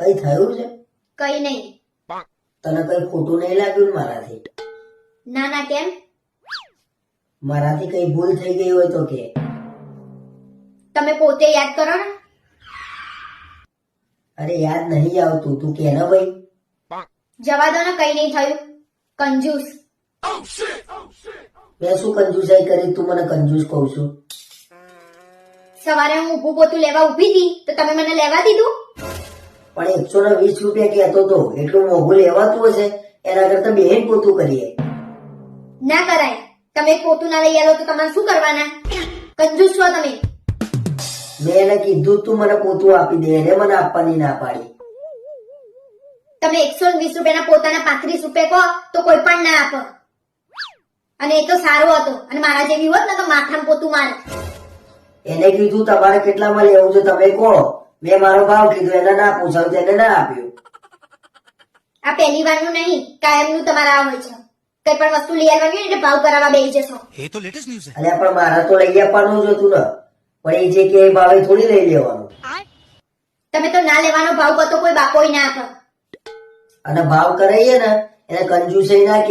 કઈ થયું છે? કઈ નહીં. તને કઈ ખોટું નહીં લાગ્યું મારાથી? ના ના કેમ? મારાથી કઈ ભૂલ થઈ ગઈ હોય તો કે. તમે પોતે યાદ કરો ને. અરે યાદ નહીં આવતું. તું કે ને ભાઈ? જવા દો ને કઈ નહીં થયું. કંજૂસ. મેં શું કંજૂસાઈ કરી તું મને કંજૂસ કહું છું? સવારે હું ઊભું પોતું લેવા ઊભી હતી તો તમે મને લેવા દીધું? પણ એકસો ને વીસ રૂપિયા કહેતો તો એટલું મોંઘું લેવાતું હશે? એના કરતા બેન પોતું કરીએ. ના કરાય. તમે પોતું ના લઈ આવો તો તમારે શું કરવાના? કંજૂસ છો તમે. મેં એને કીધું તું મને પોતું આપી દે એને મને આપવાની ના પાડી. તમે એકસો વીસ રૂપિયાના પોતાના પાંત્રીસ રૂપિયા કહો તો કોઈ પણ ના આપો. અને એ તો સારો હતો. અને મારા જેવી હોત ને તો માથામાં પોતું મારે. એને કીધું તમારે કેટલામાં લેવું છે? તમે કહો. મેં મારો ભાવ કીધો એને ના પોસાયું તો ના આપ્યો. આ પહેલી વારનું નહીં કાયમનું તમારા આ હોય છે. કઈ પણ વસ્તુ લઈ આવવાની એટલે ભાવ કરાવવા બેસી જશો. એ તો લેટેસ્ટ ન્યૂઝ છે. અલ્યા પણ મારા તો લઈ આપવાનું જ હતું ને. પણ એ જે કે ભાવે થોડી લઈ લેવાનું. તમે તો ના લેવાનો ભાવ કરતો કોઈ બાપોય ના આપે. અને ભાવ કરાઈએ ને એને કંજૂસઈ ના